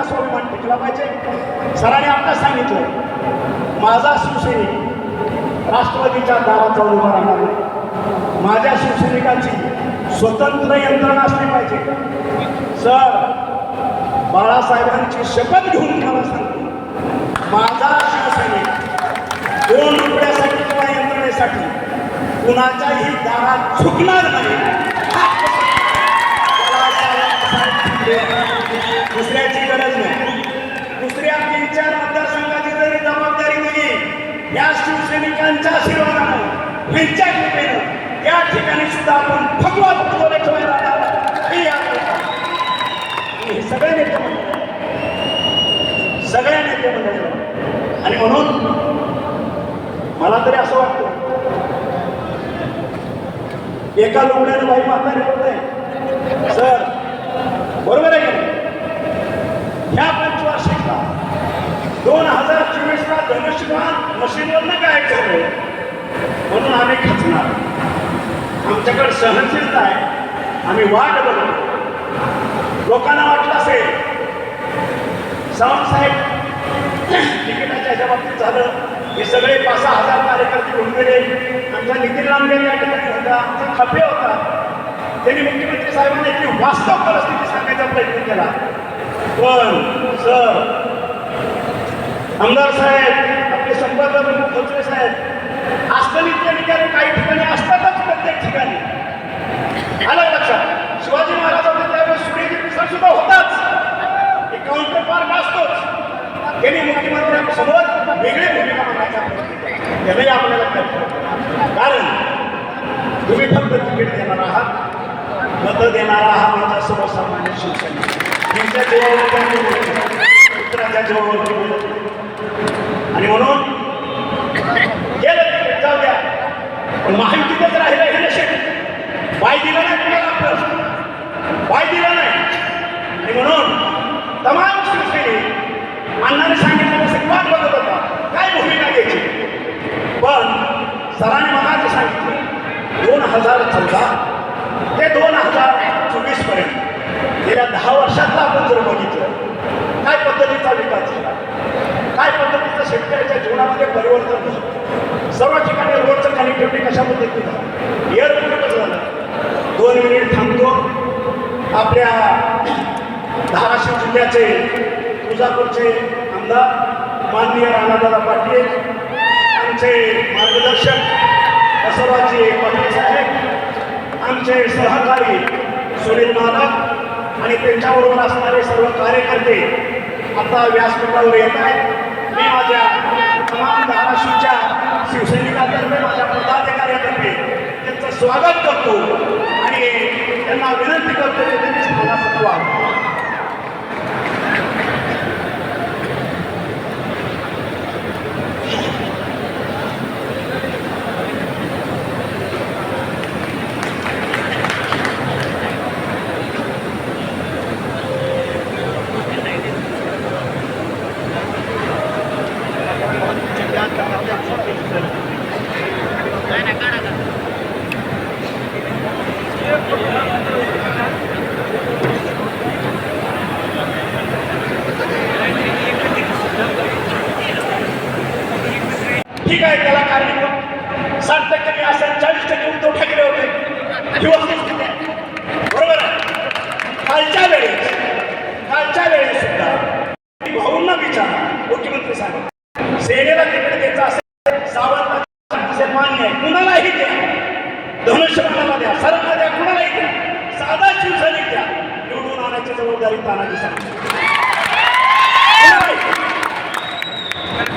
आपला स्वाभिमान टिकला पाहिजे. सरांनी आपल्याला सांगितलं. माझा शिवसैनिक राष्ट्रवादीच्या दारात जाऊन उभा राहणार नाही माझ्या शिवसैनिकांची स्वतंत्र यंत्रणा असली पाहिजे. सर बाळासाहेबांची शपथ घेऊन तुम्हाला सांगतो. माझा शिवसैनिक दोन रुपयासाठी किंवा यंत्रणेसाठी कुणाच्याही दारात चुकणार नाही दुसऱ्याची गरज नाही दुसऱ्या तीन चार मतदारसंघाची जरी जबाबदारी नाही या शिवसैनिकांच्या आशीर्वादानं ह्यांच्या कृपेनं या ठिकाणी सुद्धा आपण भगवा फुटबॉल हे हे सगळे नेते मंडळी सगळ्या नेते आणि म्हणून मला तरी असं वाटतं एका लोकड्यानं बाई म्हातारी होत सर बरोबर आहे ह्या पंचवार्षिकला दोन हजार चोवीसला धनुष्यबाण मशीनवर काय ठरलं म्हणून आम्ही खचणार. आमच्याकडे सहनशीलता आहे. आम्ही वाट बघतो. लोकांना वाटलं असेल सावंतसाहेब तिकिटाच्या ह्याच्या बाबतीत झालं. हे सगळे पाच सहा हजार कार्यकर्ते होऊन गेले. आमचा नितीन लांबे या ठिकाणी होता आमचा खपे होता. त्यांनी मुख्यमंत्री साहेबांना इतकी वास्तव परिस्थिती सांगायचा प्रयत्न केला. पण सर आमदार साहेब आपले संपर्क प्रमुख खोचरे साहेब असतं त्या काही ठिकाणी असतात प्रत्येक ठिकाणी. आलं लक्षात? शिवाजी महाराज त्यावेळेस सूर्यजी पिसाळ सुद्धा होताच. एक काउंटर पार असतोच त्यांनी मुख्यमंत्र्यांसमोर वेगळी भूमिका मांडायचा प्रयत्न त्यालाही आपल्याला कळतं कारण तुम्ही फक्त तिकीट देणार आहात. मत देणारा हा माझा सर्वसामान्य शिवसैनिक त्यांच्या जीवावरती बोलतो. पुत्राच्या जीवावरती बोलतो आणि म्हणून गेलं जाऊ द्या. पण माहितीतच राहिलं हे पाय दिला नाही कुणाला प्रश्न पाय दिला नाही. आणि म्हणून तमाम शिवसेने अण्णाने सांगितलं तसं वाट बघत होता? काय भूमिका घ्यायची? पण सरांनी मनाचं सांगितलं दोन हजार चौदा ते दोन हजार चोवीसपर्यंत गेल्या दहा वर्षातला आपण जर बघितलं काय पद्धतीचा विकास झाला? काय पद्धतीचं शेतकऱ्याच्या जीवनामध्ये परिवर्तन झालं? सर्व ठिकाणी रोडचं कनेक्टिव्हिटी कशा पद्धतीने झालं एअरपोर्ट कसं झालं दोन मिनिट थांबतो आपल्या धाराशिव जिल्ह्याचे तुळजापूरचे आमदार माननीय राणादादा पाटील आमचे मार्गदर्शक बसवराजी पाटील साहेब आमचे सहकारी सुनील महाराज आणि त्यांच्याबरोबर असणारे सर्व कार्यकर्ते आता व्यासपीठावर येत आहेत. मी माझ्या तमाम धाराशिवच्या शिवसैनिकातर्फे माझ्या पदाधिकाऱ्यातर्फे त्यांचं स्वागत करतो. आणि त्यांना विनंती करतो की त्यांनी स्थानापन्न व्हावं ठीक आहे त्याला कारणीभूत साठ टक्के मी असेल चाळीस टक्के उद्धव ठाकरे होते ही वस्तुस्थिती आहे. बरोबर आहे कालच्या वेळेस कालच्या वेळेस सुद्धा भाऊंना विचारा मुख्यमंत्री साहेब सेनेला तिकडे द्यायचं असेल सावंत मान्य आहे कुणालाही द्या. धनुष्यबाणाला द्या सरांना द्या कुणालाही द्या. साधा शिवसैनिक द्या. निवडून आणायची जबाबदारी तानाजी सांगतो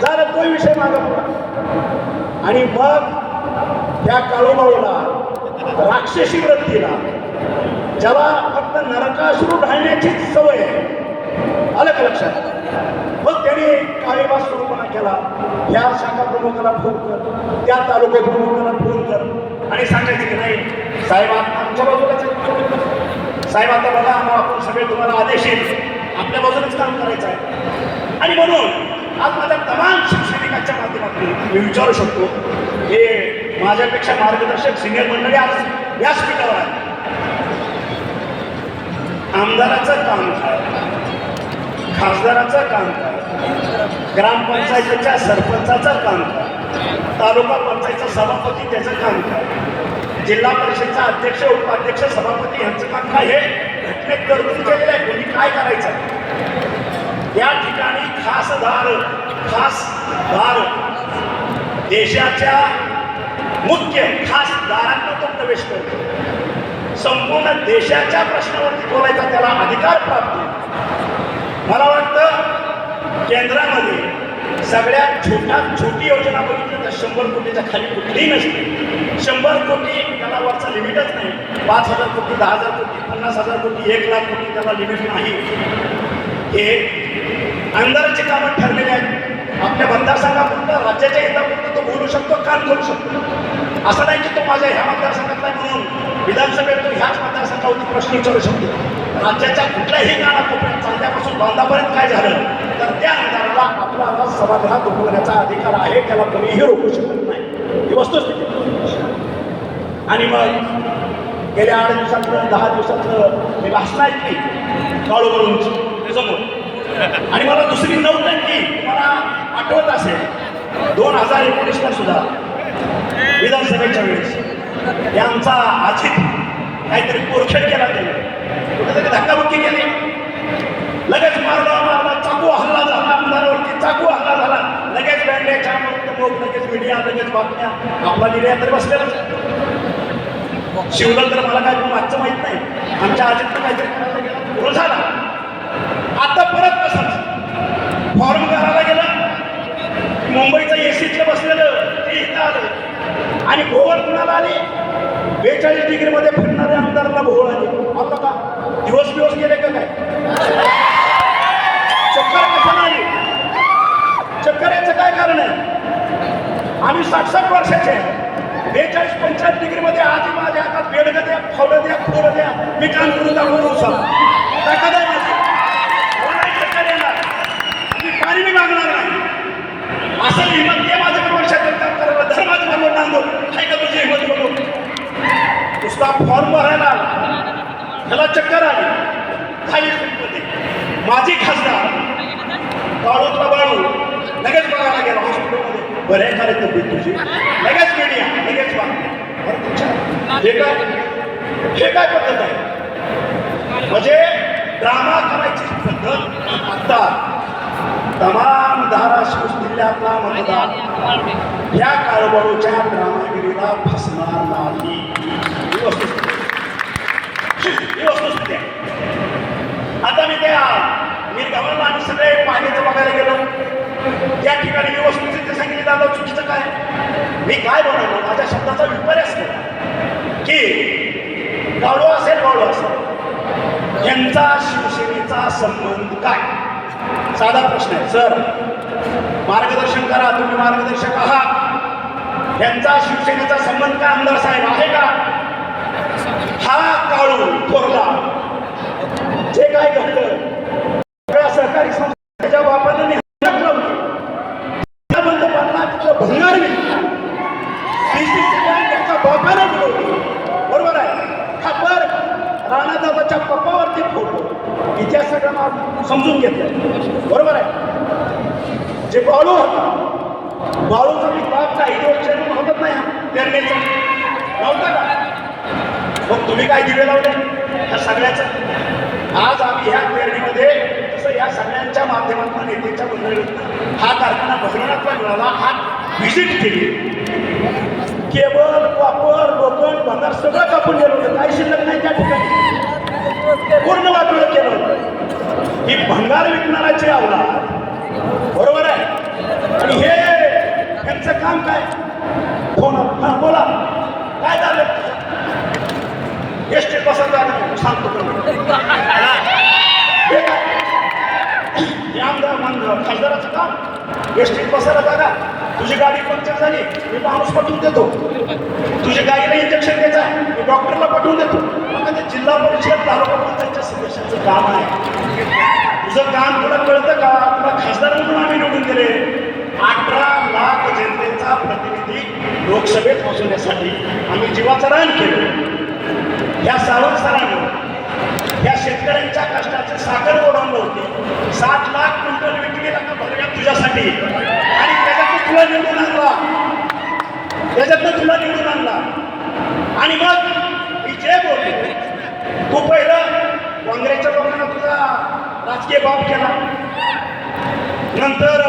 झालं तो विषय मागं आणि मग त्या काळोबाऊला राक्षसी वृत्तीला ज्याला फक्त नरकासुरू राहण्याचीच सवय आहे. आलं का लक्षात? मग त्याने काळीबास सुरूपणा केला? या शाखा प्रमुखाला फोन कर. त्या तालुका प्रमुखाला फोन कर. आणि सांगायचं की नाही साहेब आमच्या बाजूलाच साहेब आता बघा आपण सगळे तुम्हाला आदेश येईल आपल्या बाजूलाच काम करायचं आहे. आणि म्हणून आज माझ्या तमाम शैक्षणिकांच्या माध्यमातून मी विचारू शकतो हे माझ्यापेक्षा मार्गदर्शक सिनियर मंडळी आज व्यासपीठावर आहे आमदाराचं काम काय? खासदाराचं काम काय? ग्रामपंचायतीच्या सरपंचाचं काम काय? तालुका पंचायतचा सभापती त्याचं काम काय? जिल्हा परिषदचा अध्यक्ष उपाध्यक्ष सभापती यांचं काम काय? हे घटनेत तरतूद केलेलं आहे. कोणी काय करायचं? या ठिकाणी खासदार खासदार देशाच्या मुख्य खासदारांना तो प्रवेश करतो. संपूर्ण देशाच्या प्रश्नावरती बोलायचा त्याला अधिकार प्राप्त होईल. मला वाटतं केंद्रामध्ये सगळ्यात छोट्यात छोटी योजना बघितली तर शंभर कोटीच्या खाली कुठलीही नसते. शंभर कोटी त्याला वरचा लिमिटच नाही. पाच हजार कोटी दहा हजार कोटी पन्नास हजार कोटी एक लाख कोटी त्याला लिमिट नाही. हे आमदाराची कामं ठरलेली आहेत. आपल्या मतदारसंघापुरतं राज्याच्या हितापुरतं तो बोलू शकतो काम करू शकतो. असं नाही की तो माझ्या ह्या मतदारसंघातला म्हणून विधानसभेत तो ह्याच मतदारसंघावरती प्रश्न विचारू शकतो. राज्याच्या कुठल्याही कानाकोपऱ्यात चांगल्यापासून बांधापर्यंत काय झालं तर त्या आमदाराला आपला आवाज सभागृहात उभारण्याचा अधिकार आहे त्याला कोणीही रोखू शकत नाही. ही वस्तुस्थिती. आणि मग गेल्या आठ दिवसातलं दहा दिवसातलं मी भाषण ऐकली काळू बळूंची आणि मला दुसरी नौटंकी मला आठवत असेल दोन हजार एकोणीसला सुद्धा विधानसभेच्या वेळेस. यांचा अजित काहीतरी पोरखेड केला त्याने. धक्काबुक्की केली. लगेच मारला मारला चाकू हल्ला झाला आमदारावरती चाकू हल्ला झाला. लगेच बँडेच्या मग लगेच मीडिया लगेच बातम्या. आपला मीडिया तर बसलेलाच शिवलं तर मला काय मागचं माहीत नाही. आमच्या अजितनं काहीतरी करायला गेला. पूर्ण झाला. आता परत कसं फॉर्म करायला गेला. मुंबईचं एसीतलं बसलेलं. आले. आणि भोवळ कुणाला आली. बेचाळीस डिग्रीमध्ये फिरणाऱ्या आमदाराला भोवळ आली. आता का? दिवस दिवस गेले का काय? चक्कर कशाला आली? चक्कर याचं काय कारण आहे? आम्ही साठ वर्षाचे आहे. बेचाळीस पंचाळीस डिग्रीमध्ये आधी माझ्या हातात बेडगं द्या फावलं द्या खोडं द्या. मी काम करून दाखवून उचला ताकद चक्कर येणार? मी पाणी बी मागणार नाही. असं हिंमत घे माझ्याकडे वर्षात करायला. धर्माचं बरोबर नांदो काय का तुझी हिंमत बघू नुसता फॉर्म भरायला ह्याला चक्कर आली झाली सुटपती माझी खासदार काळूतला बाळू लगेच बघायला गेला हॉस्पिटलमध्ये बरे झाले का रे तब्येत तुझी लगेच मीडिया लगेच हे काय हे काय पद्धत आहे म्हणजे ड्रामा करायची पद्धत आता तमाम धाराशिव जिल्ह्यातला मतदार या काळबळूच्या ड्रामागिरीला फसणार नाही ही वस्तुस्थिती ही वस्तुस्थिती आहे आता मी त्या निर्गमनला आणि सगळे पाण्याचं बघायला गेलो. त्या ठिकाणी मी वस्तुस्थिती सांगितली दादा चुकीचं काय? मी काय बनवलं? माझ्या शब्दाचा विपर्यास केला. की गावडो असेल गावडो असेल. यांचा शिवसेनेचा संबंध काय? साधा प्रश्न आहे. सर मार्गदर्शन करा तुम्ही मार्गदर्शक आहात. यांचा शिवसेनेचा संबंध काय आमदार साहेब आहे का? हा काळू थोरला. जे काय घडलं सगळ्या सहकारी संस्थेच्या बापानं नेहमी लावली त्या बंधपणात भंगार विकला PCC बँक याच्या बापानं बुडवली बरोबर आहे खापर राणादादाच्या पप्पावरती फोटो इतिहास सगळं मा- समजून घेतलं बरोबर आहे जे बाळू होता बाळूचा मी बाप काही दिवस नाही हा. नव्हता का? मग तुम्ही काय दिवे लावले? ह्या सगळ्याचं? आज आम्ही ह्या पेरणीमध्ये तसं या सगळ्यांच्या माध्यमातून नेत्यांच्या मंडळीतून हा कारखाना बघण्याचा मिळाला. हा व्हिजिट केली. केबल वापर लोखंड भंगार सगळं कापून गेलो. होतं काही शिल्लक नाही त्या ठिकाणी. पूर्ण वाटोळं केलं. होतं ही भंगार विकणाराची अवलाद बरोबर आहे आणि हे यांचं काम काय फोन हां बोला काय झालं एस टी बसा जाणं सांगतो तुम्हाला. हे काय? हे आमदार मान खासदाराचं एसटीत एस बसायला जागा. तुझी गाडी पंक्चर झाली मी माणूस पाठवून देतो. तुझ्या गाडीला इंजेक्शन द्यायचं आहे मी डॉक्टरला पाठवून देतो. आता ते जिल्हा परिषद तालुका पंचायतच्या सदस्यांचं काम आहे. तुझं काम तुला कळतं का? तुला खासदार म्हणून आम्ही निवडून दिले. अठरा लाख जनतेचा प्रतिनिधी लोकसभेत पोहोचवण्यासाठी आम्ही जीवाचं रान केलं. ह्या सावंत सरांनी या शेतकऱ्यांच्या कष्टाचे साखर गोडाऊन होते सात लाख पदासाठी आणि त्याच्यातून तुला निवडून आणला. त्याच्यातनं तुला निवडून आणला. आणि मग मी जे बोलतो तू पहिलं काँग्रेसच्या लोकांना तुझा राजकीय बाप केला. नंतर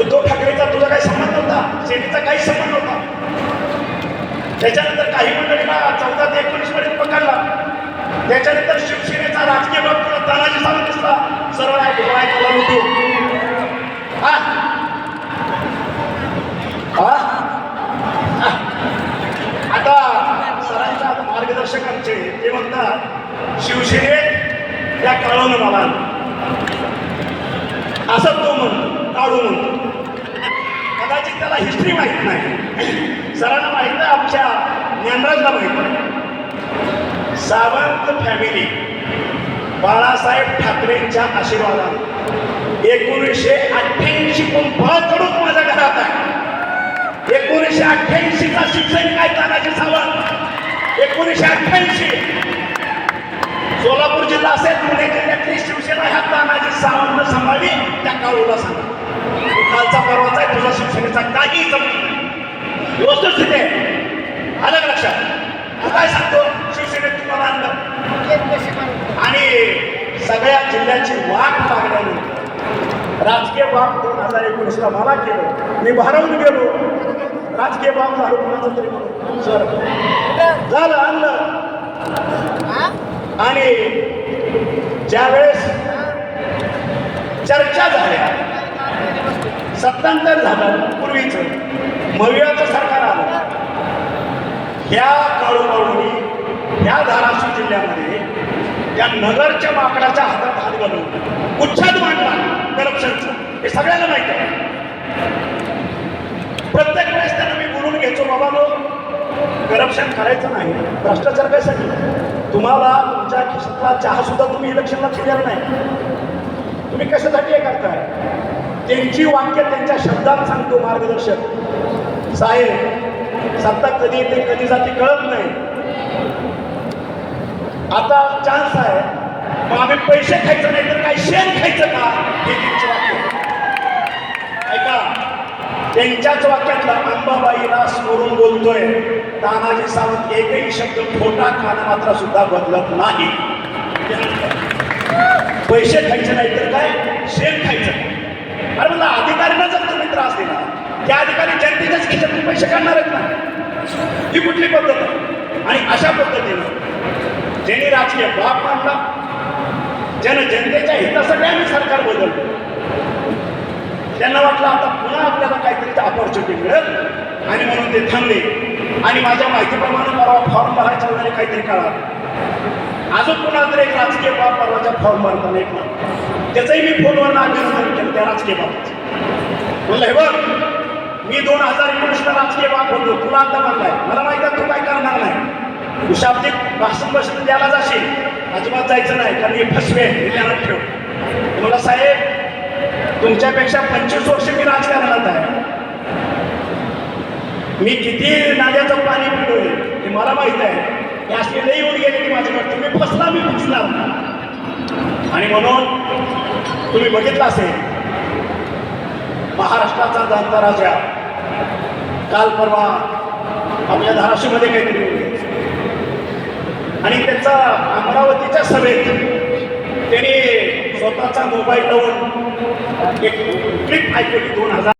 उद्धव ठाकरेचा तुझा काही संबंध होता? सेनेचा काही संबंध होता? त्याच्यानंतर काही मंडळीला चौदा ते एकोणीसमध्ये पकडला. त्याच्यानंतर शिवसेनेचा राजकीय भक्त तानाजी सावंत दिसला. सरळ आहे डोळा होतो हा. आता सरांच्या मार्गदर्शकांचे ते म्हणतात शिवसेनेत त्या काळून मला असं तो म्हणतो काढू म्हणतो कदाचित त्याला हिस्ट्री माहीत नाही. सरांना माहीत आहे आमच्या ज्ञानराजला माहीत नाही सावंत फॅमिली बाळासाहेब ठाकरेंच्या आशीर्वादाने. एकोणीसशे अठ्ठ्याऐंशी पण कडून माझ्या घरात आहे. एकोणीसशे अठ्ठ्याऐंशीचा शिक्षण काय तानाजी सावंत? एकोणीसशे अठ्ठ्याऐंशी. सोलापूर जिल्हा असेल पुणे जिल्ह्यातली शिवसेना ह्या तानाजी सावंत सांभाळली त्या काळूला सांगा तू कालचा परवाचा आहे तुझा शिवसेनेचा काही जमत नाही. वस्तुस्थिती आहे. आलं का लक्षात? तू काय सांगतो शिवसेनेत तुम्हाला आणलं आणि सगळ्या जिल्ह्याची वाट लागल्यानंतर बाब दोन हजार एकोणीसला मला केलं. मी भारावून गेलो. राजकीय बाब झालो कुणाचं तरी सर झालं आणलं. आणि ज्यावेळेस चर्चा झाल्या सत्तांतर झालं पूर्वीचं मवियाचं सरकार आलं. ह्या काळूबाळूनी ह्या धाराशिव जिल्ह्यामध्ये त्या नगरच्या माकडाच्या हातात हात घालून उच्छाद मांडला करप्शनचा हे सगळ्यांना माहिती आहे. प्रत्येक वेळेस त्यांना मी बोलून घ्यायचो बाबा नो करप्शन करायचं नाही भ्रष्टाचार कशासाठी? तुम्हाला तुमच्या खिशातला चहा सुद्धा तुम्ही इलेक्शनला दिलेला नाही. तुम्ही कशासाठी हे करताय? त्यांची वाक्य त्यांच्या शब्दात सांगतो मार्गदर्शक. साहेब सत्ता कधी येते कधी जाते कळत नाही. आता चान्स आहे मग आम्ही पैसे खायचं नाही तर काय? शेण खायचं का? हे त्यांची वाक्य. त्यांच्याच वाक्यातला अंबाबाईला स्मरून बोलतोय. तानाजी सावंत एकही शब्द खोटा खाणं मात्र सुद्धा बदलत नाही. पैसे खायचे नाही तर काय? शेण खायचं अरे मला अधिकाऱ्यांना जर तुम्ही त्रास दिला त्या अधिकारी जनतेच्याच खिशातून पैसे काढणारच ना? ही कुठली पद्धत आहे? आणि अशा पद्धतीनं ज्यांनी राजकीय बाप मांडला ज्यानं जनतेच्या हितासाठी आम्ही सरकार बदलतो त्यांना वाटलं आता पुन्हा आपल्याला काहीतरी ऑपॉर्च्युनिटी मिळेल. आणि म्हणून ते थांबले आणि माझ्या माहितीप्रमाणे परवा फॉर्म भरायच्या वगैरे काहीतरी कळावं अजून पुन्हा तर एक राजकीय बाब परवाच्या फॉर्म भरताना एक ना त्याचंही मी फोनवर अभिनंदन केलं त्या राजकीय बाबाचं. म्हणलं हे बघ मी दोन हजार एकोणीसला राजकीय बाब होतो तुला आता म्हणलाय मला माहिती आहे तू काय करणार नाही. तू शाब्दिक भाषण भाषण द्यायला जाशील. अजिबात जायचं नाही. कारण हे फसवे. ठेव. मला साहेब तुमच्यापेक्षा पंचवीस वर्ष मी राजकारणात आहे. मी किती नाल्याचं पाणी पिलोय हे मला माहीत आहे. हे असले लई येऊन गेले की माझ्याकडे तुम्ही फसला मी फसणार आणि म्हणून तुम्ही बघितलं असेल महाराष्ट्राचा जाणता राजा. काल परवा आपल्या धाराशिवमध्ये काहीतरी होते आणि त्याचा अमरावतीच्या सभेत त्याने स्वतःचा मोबाईल लावून एक क्लिप ऐकवली दोन हजार